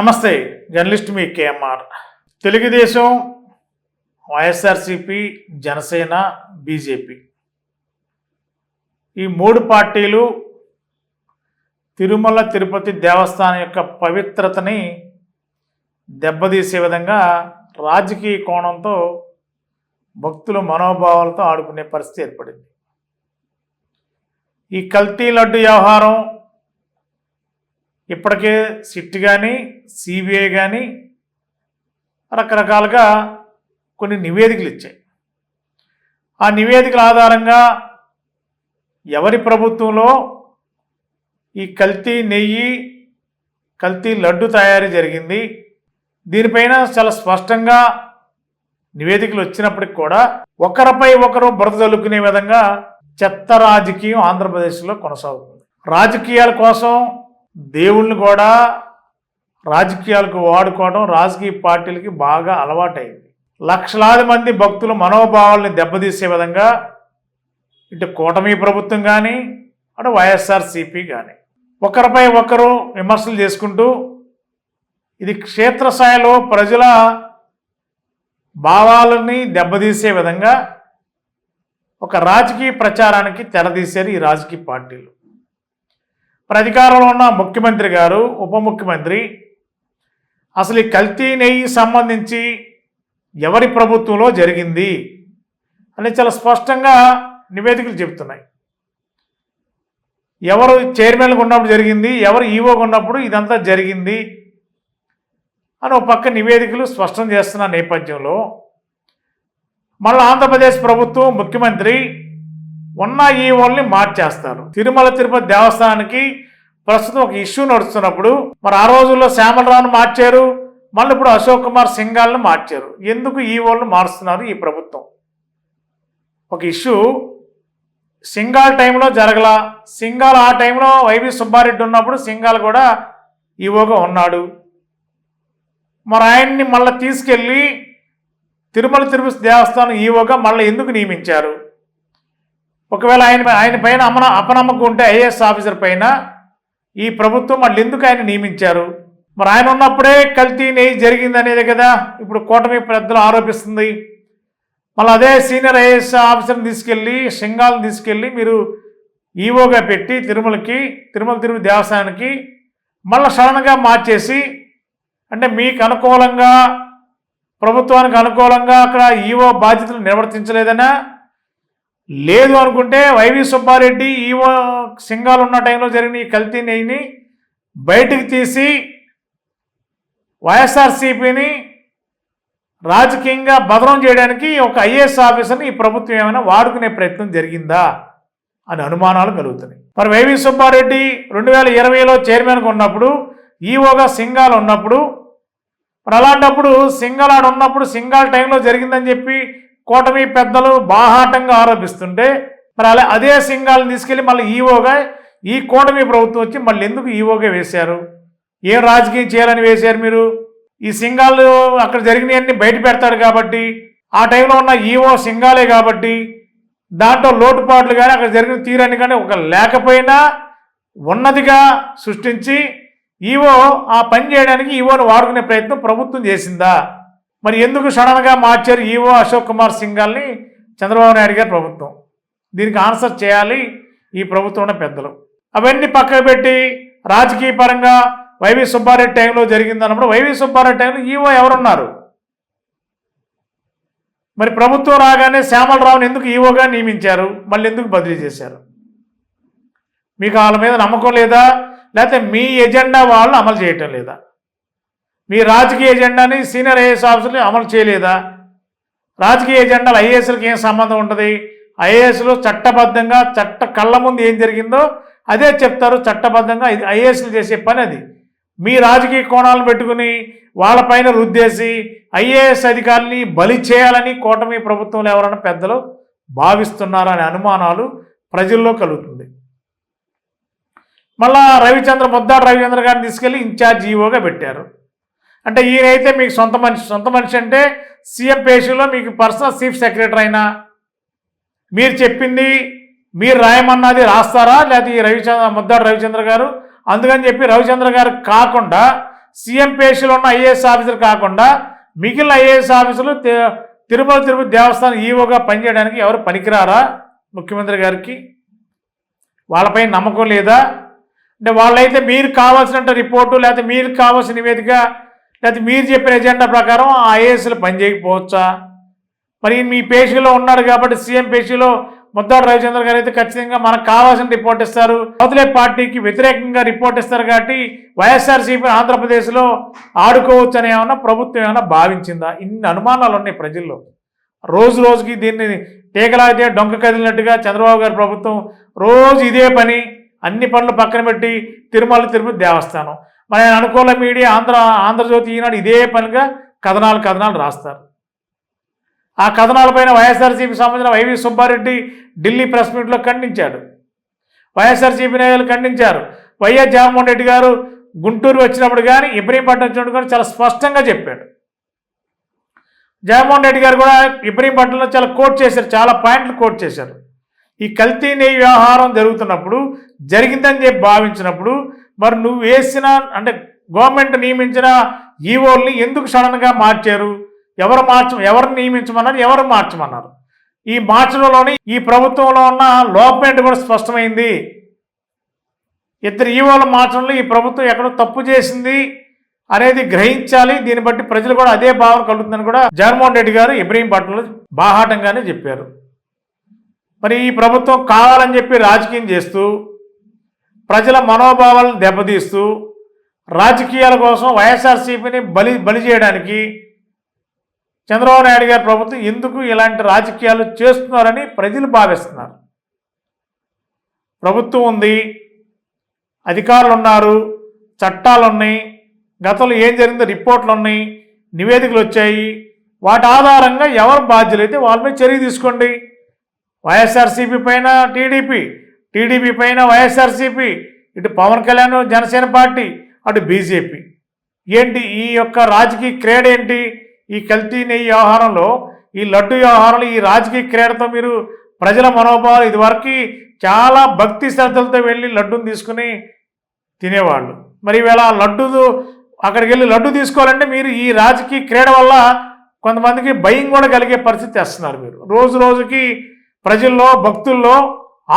నమస్తే జర్నలిస్ట్ మీ KMR. Telugudesam YSRCP Janasena BJP. ఈ మూడు పార్టీలు తిరుమల తిరుపతి దేవస్థానం యొక్క పవిత్రతని దెబ్బతీసే విధంగా రాజకీయ కోణంతో భక్తుల మనోభావాలతో ఆడుకునే పరిస్థితి ఏర్పడింది. ఈ కల్తీ లడ్డు వ్యవహారం ఇప్పటికే సిట్ కానీ సిబిఐ కానీ రకరకాలుగా కొన్ని నివేదికలు ఇచ్చాయి. ఆ నివేదికల ఆధారంగా ఎవరి ప్రభుత్వంలో ఈ కల్తీ నెయ్యి కల్తీ లడ్డు తయారీ జరిగింది దీనిపైన చాలా స్పష్టంగా నివేదికలు వచ్చినప్పటికి కూడా ఒకరిపై ఒకరు బురద విధంగా చెత్త రాజకీయం ఆంధ్రప్రదేశ్లో కొనసాగుతుంది. రాజకీయాల కోసం దేవుళ్ళని కూడా రాజకీయాలకు వాడుకోవడం రాజకీయ పార్టీలకి బాగా అలవాటైంది. లక్షలాది మంది భక్తుల మనోభావాల్ని దెబ్బతీసే విధంగా ఇటు కూటమి ప్రభుత్వం కానీ అటు వైఎస్ఆర్సిపి కానీ ఒకరిపై ఒకరు విమర్శలు చేసుకుంటూ ఇది క్షేత్రస్థాయిలో ప్రజల భావాలని దెబ్బతీసే విధంగా ఒక రాజకీయ ప్రచారానికి తెరదీశారు ఈ రాజకీయ పార్టీలు. ప్రతికారంలో ఉన్న ముఖ్యమంత్రి గారు ఉప ముఖ్యమంత్రి అసలు ఈ కల్తీ నెయ్యి సంబంధించి ఎవరి ప్రభుత్వంలో జరిగింది అని చాలా స్పష్టంగా నివేదికలు చెబుతున్నాయి. ఎవరు చైర్మన్గా ఉన్నప్పుడు జరిగింది ఎవరు ఈవోగా ఉన్నప్పుడు ఇదంతా జరిగింది అని ఒక పక్క నివేదికలు స్పష్టం చేస్తున్న నేపథ్యంలో మళ్ళీ ఆంధ్రప్రదేశ్ ప్రభుత్వం ముఖ్యమంత్రి ఉన్న ఈవోల్ని మార్చేస్తారు. తిరుమల తిరుపతి దేవస్థానానికి ప్రస్తుతం ఒక ఇష్యూ నడుస్తున్నప్పుడు మరి ఆ రోజుల్లో శ్యామలరావును మార్చారు మళ్ళీ ఇప్పుడు అశోక్ కుమార్ సింగాల్ని మార్చారు. ఎందుకు ఈవోల్ని మారుస్తున్నారు ఈ ప్రభుత్వం? ఒక ఇష్యూ సింగాల్ టైంలో జరగల. సింగాల్ ఆ టైంలో వైవి సుబ్బారెడ్డి ఉన్నప్పుడు సింగాల్ కూడా ఈవోగా ఉన్నాడు. మరి ఆయన్ని మళ్ళీ తీసుకెళ్ళి తిరుమల తిరుపతి దేవస్థానం ఈవోగా మళ్ళీ ఎందుకు నియమించారు? ఒకవేళ ఆయన ఆయన పైన అమన అపనమ్మకం ఉంటే ఐఏఎస్ ఆఫీసర్ పైన ఈ ప్రభుత్వం మళ్ళీ ఎందుకు ఆయన నియమించారు? మరి ఆయన ఉన్నప్పుడే కల్తీ నెయ్యి జరిగింది అనేది కదా. ఇప్పుడు కూటమి పెద్దలు ఆరోపిస్తుంది. మళ్ళీ అదే సీనియర్ ఐఏఎస్ ఆఫీసర్ని తీసుకెళ్ళి సింగాల్ని తీసుకెళ్ళి మీరు ఈవోగా పెట్టి తిరుమలకి తిరుమల తిరుమల దేవస్థానానికి మళ్ళీ సడన్గా మార్చేసి అంటే మీకు అనుకూలంగా ప్రభుత్వానికి అనుకూలంగా అక్కడ ఈవో బాధ్యతలు నిర్వర్తించలేదనా లేదు అనుకుంటే వైవి సుబ్బారెడ్డి ఈవో సింగాలు ఉన్న టైంలో జరిగిన ఈ కల్తీ నెయ్యిని బయటికి తీసి వైఎస్ఆర్సీపీని రాజకీయంగా బదనం చేయడానికి ఒక ఐఏఎస్ ఆఫీసర్ని ఈ ప్రభుత్వం ఏమైనా వాడుకునే ప్రయత్నం జరిగిందా అని అనుమానాలు కలుగుతున్నాయి. మరి వైవి సుబ్బారెడ్డి రెండు వేల ఇరవైలో చైర్మన్గా ఉన్నప్పుడు ఈవోగా సింగాల్ ఉన్నప్పుడు మరి అలాంటప్పుడు సింగాల్ ఆడ ఉన్నప్పుడు సింగాల్ టైంలో జరిగిందని చెప్పి కూటమి పెద్దలు బాహాటంగా ఆరోపిస్తుంటే మరి అలా అదే సింగాల్ని తీసుకెళ్ళి మళ్ళీ ఈవోగా ఈ కూటమి ప్రభుత్వం వచ్చి మళ్ళీ ఎందుకు ఈవోగా వేశారు? ఏం రాజకీయం చేయాలని వేశారు మీరు? ఈ సింగాలు అక్కడ జరిగినవన్నీ బయట పెడతాడు కాబట్టి ఆ టైంలో ఉన్న ఈవో సింగాలే కాబట్టి దాంట్లో లోటుపాట్లు కానీ అక్కడ జరిగిన తీరాన్ని కానీ ఒక లేకపోయినా ఉన్నదిగా సృష్టించి ఈవో ఆ పని చేయడానికి ఈవోను వాడుకునే ప్రయత్నం ప్రభుత్వం చేసిందా? మరి ఎందుకు సడన్గా మార్చారు ఈవో అశోక్ కుమార్ సింఘాల్ని చంద్రబాబు నాయుడు గారి ప్రభుత్వం? దీనికి ఆన్సర్ చేయాలి ఈ ప్రభుత్వం పెద్దలు. అవన్నీ పక్కకు పెట్టి రాజకీయ పరంగా వైవి సుబ్బారెడ్డి టైంలో జరిగింది అన్నప్పుడు వైవి సుబ్బారెడ్డి టైంలో ఈవో ఎవరున్నారు? మరి ప్రభుత్వం రాగానే శ్యామలరావుని ఎందుకు ఈవోగా నియమించారు? మళ్ళీ ఎందుకు బదిలీ చేశారు? మీకు వాళ్ళ మీద నమ్మకం లేదా? లేకపోతే మీ ఎజెండా వాళ్ళు అమలు చేయటం లేదా? మీ రాజకీయ ఎజెండాని సీనియర్ ఐఏఎస్ ఆఫీసర్ని అమలు చేయలేదా? రాజకీయ ఎజెండాలు ఐఏఎస్లకు ఏం సంబంధం ఉంటుంది? ఐఏఎస్లో చట్టబద్ధంగా చట్ట కళ్ళ ముందు ఏం జరిగిందో అదే చెప్తారు చట్టబద్ధంగా ఐఏఎస్లు చేసే పని అది. మీ రాజకీయ కోణాలను పెట్టుకుని వాళ్ళపైన రుద్దేసి ఐఏఎస్ అధికారుల్ని బలి చేయాలని కూటమి ప్రభుత్వంలో ఎవరైనా పెద్దలు భావిస్తున్నారనే అనుమానాలు ప్రజల్లో కలుగుతుంది. మళ్ళా రవిచంద్ర ముద్దాడు రవిచంద్ర గారిని తీసుకెళ్ళి ఇన్ఛార్జ్ ఈఓగా పెట్టారు. అంటే ఈయనైతే మీకు సొంత మనిషి సొంత మనిషి అంటే సీఎం పేషీలో మీకు పర్సనల్ చీఫ్ సెక్రటరీ అయినా. మీరు చెప్పింది మీరు రాయమన్నది రాస్తారా? లేకపోతే ఈ రవిచంద్ర ముద్దాడు రవిచంద్ర గారు? అందుకని చెప్పి రవిచంద్ర గారు కాకుండా సీఎం పేషీలో ఉన్న ఐఏఎస్ ఆఫీసర్ కాకుండా మిగిలిన ఐఏఎస్ ఆఫీసులు తి- తిరుమల తిరుపతి దేవస్థానం ఈవోగా పనిచేయడానికి ఎవరు పనికిరారా? ముఖ్యమంత్రి గారికి వాళ్ళపై నమ్మకం లేదా? అంటే వాళ్ళైతే మీరు కావాల్సినంత రిపోర్టు లేకపోతే మీరు కావాల్సిన నివేదిక లేకపోతే మీరు చెప్పిన ఎజెండా ప్రకారం ఆ ఐఏఎస్లు పనిచేయకపోవచ్చా? మరి మీ పేషీలో ఉన్నాడు కాబట్టి సీఎం పేషీలో ముద్దాడు రవిచంద్ర గారు అయితే ఖచ్చితంగా మనకు కావాల్సిన రిపోర్ట్ ఇస్తారు. అవతలే పార్టీకి వ్యతిరేకంగా రిపోర్ట్ ఇస్తారు కాబట్టి వైఎస్ఆర్సీపీ ఆంధ్రప్రదేశ్లో ఆడుకోవచ్చు అని ఏమన్నా ప్రభుత్వం ఏమైనా భావించిందా? ఇన్ని అనుమానాలు ఉన్నాయి ప్రజల్లో. రోజు రోజుకి దీన్ని టీకలాగితే డొంక కదిలినట్టుగా చంద్రబాబు గారి ప్రభుత్వం రోజు ఇదే పని అన్ని పనులు పక్కన పెట్టి తిరుమల తిరుపతి దేవస్థానం. మన అనుకూల మీడియా ఆంధ్ర ఆంధ్రజ్యోతి ఈనాడు ఇదే పనిగా కథనాలు కథనాలు రాస్తారు. ఆ కథనాలపైన వైఎస్ఆర్సీపీ సంబంధించిన వైవి సుబ్బారెడ్డి ఢిల్లీ ప్రెస్ మీట్లో ఖండించాడు. వైఎస్ఆర్సీపీ నేతలు ఖండించారు. వైఎస్ జగన్మోహన్ రెడ్డి గారు గుంటూరు వచ్చినప్పుడు కానీ ఇబ్రహీంపట్నం వచ్చినప్పుడు కానీ చాలా స్పష్టంగా చెప్పాడు. జగన్మోహన్ రెడ్డి గారు కూడా ఇబ్రహీంపట్నంలో చాలా కోట్ చేశారు చాలా పాయింట్లు కోట్ చేశారు. ఈ కల్తీ నెయ్యి వ్యవహారం జరుగుతున్నప్పుడు జరిగిందని చెప్పి భావించినప్పుడు మరి నువ్వు వేసిన అంటే గవర్నమెంట్ నియమించిన ఈవోల్ని ఎందుకు సడన్గా మార్చారు? ఎవరు మార్చ ఎవరిని నియమించమన్నారు? ఎవరు మార్చమన్నారు? ఈ మార్చడంలోని ఈ ప్రభుత్వంలో ఉన్న లోపమేంటి కూడా స్పష్టమైంది. ఇద్దరు ఈవోల మార్చడంలో ఈ ప్రభుత్వం ఎక్కడో తప్పు చేసింది అనేది గ్రహించాలి. దీన్ని బట్టి ప్రజలు కూడా అదే భావన కలుగుతుందని కూడా జగన్మోహన్ రెడ్డి గారు ఇబ్రహీంపట్నంలో బాహాటంగానే చెప్పారు. మరి ఈ ప్రభుత్వం కావాలని చెప్పి రాజకీయం చేస్తూ ప్రజల మనోభావాలను దెబ్బతీస్తూ రాజకీయాల కోసం వైఎస్ఆర్సీపీని బలి బలి చేయడానికి చంద్రబాబు నాయుడు గారి ప్రభుత్వం ఎందుకు ఇలాంటి రాజకీయాలు చేస్తున్నారని ప్రజలు భావిస్తున్నారు. ప్రభుత్వం ఉంది అధికారులు ఉన్నారు చట్టాలు ఉన్నాయి గతంలో ఏం జరిగిందో రిపోర్ట్లు ఉన్నాయి నివేదికలు వచ్చాయి. వాటి ఆధారంగా ఎవరు బాధ్యులైతే వాళ్ళ మీద చర్య తీసుకోండి. వైఎస్ఆర్సీపీ పైన టీడీపీ టీడీపీ పైన వైఎస్ఆర్సీపీ ఇటు పవన్ కళ్యాణ్ జనసేన పార్టీ అటు బీజేపీ. ఏంటి ఈ యొక్క రాజకీయ క్రీడ ఏంటి? ఈ కల్తీ నెయ్యి వ్యవహారంలో ఈ లడ్డు వ్యవహారంలో ఈ రాజకీయ క్రీడతో మీరు ప్రజల మనోభావాలు ఇదివరకు చాలా భక్తి శ్రద్ధలతో వెళ్ళి లడ్డూని తీసుకుని తినేవాళ్ళు. మరి ఈవేళ లడ్డు అక్కడికి వెళ్ళి లడ్డు తీసుకోవాలంటే మీరు ఈ రాజకీయ క్రీడ వల్ల కొంతమందికి భయం కూడా కలిగే పరిస్థితి తెస్తున్నారు మీరు. రోజు రోజుకి ప్రజల్లో భక్తుల్లో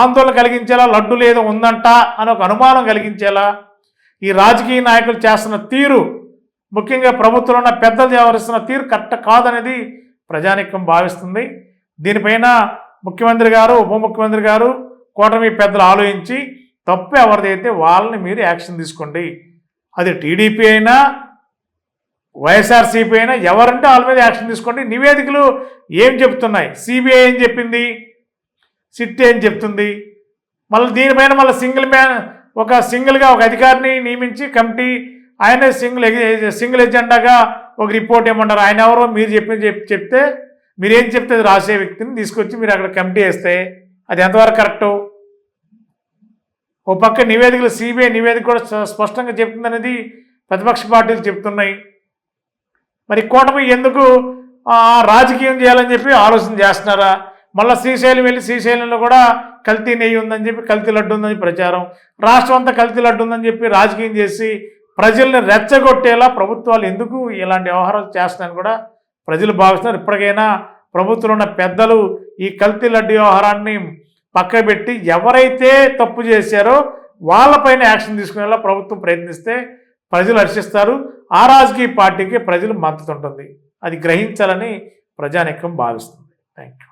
ఆందోళన కలిగించేలా లడ్డు లేదో ఉందంట అని ఒక అనుమానం కలిగించేలా ఈ రాజకీయ నాయకులు చేస్తున్న తీరు ముఖ్యంగా ప్రభుత్వంలో ఉన్న పెద్దలు వ్యవహరిస్తున్న తీరు కరెక్ట్ కాదనేది ప్రజానికం భావిస్తుంది. దీనిపైన ముఖ్యమంత్రి గారు ఉప ముఖ్యమంత్రి గారు కూటమి పెద్దలు ఆలోచించి తప్పు ఎవరిదైతే వాళ్ళని మీరు యాక్షన్ తీసుకోండి. అది టీడీపీ అయినా వైఎస్ఆర్సీపీ అయినా ఎవరంటే వాళ్ళ మీద యాక్షన్ తీసుకోండి. నివేదికలు ఏం చెప్తున్నాయి? సిబిఐ ఏం చెప్పింది? సిట్ ఏం చెప్తుంది. మళ్ళీ దీనిపైన మళ్ళీ సింగిల్ మ్యాన్ ఒక సింగిల్గా ఒక అధికారిని నియమించి కమిటీ ఆయనే సింగిల్ సింగిల్ ఎజెండాగా ఒక రిపోర్ట్ ఏమంటారు? ఆయన ఎవరో మీరు చెప్పిన చెప్- చెప్తే మీరేం చెప్తే అది రాసే వ్యక్తిని తీసుకొచ్చి మీరు అక్కడ కమిటీ వేస్తే అది ఎంతవరకు కరెక్టు? ఓ పక్క నివేదికలు సిబిఐ నివేదిక కూడా స్ప- స్పష్టంగా చెప్తుందనేది ప్రతిపక్ష పార్టీలు చెప్తున్నాయి. మరి కూటమి ఎందుకు రాజకీయం చేయాలని చెప్పి ఆలోచన చేస్తున్నారా? మళ్ళీ శ్రీశైలం వెళ్ళి శ్రీశైలంలో కూడా కల్తీ నెయ్యి ఉందని చెప్పి కల్తీ లడ్డు ఉందని ప్రచారం. రాష్ట్రం అంతా కల్తీ లడ్డు ఉందని చెప్పి రాజకీయం చేసి ప్రజల్ని రెచ్చగొట్టేలా ప్రభుత్వాలు ఎందుకు ఇలాంటి వ్యవహారాలు చేస్తున్నాయని కూడా ప్రజలు భావిస్తున్నారు. ఇప్పటికైనా ప్రభుత్వంలో ఉన్న పెద్దలు ఈ కల్తీ లడ్డు వ్యవహారాన్ని పక్కబెట్టి ఎవరైతే తప్పు చేశారో వాళ్ళపైన యాక్షన్ తీసుకునేలా ప్రభుత్వం ప్రయత్నిస్తే ప్రజలు హర్షిస్తారు. ఆ రాజకీయ పార్టీకి ప్రజలు మద్దతు ఉంటుంది. అది గ్రహించాలని ప్రజానికం భావిస్తుంది. Thank you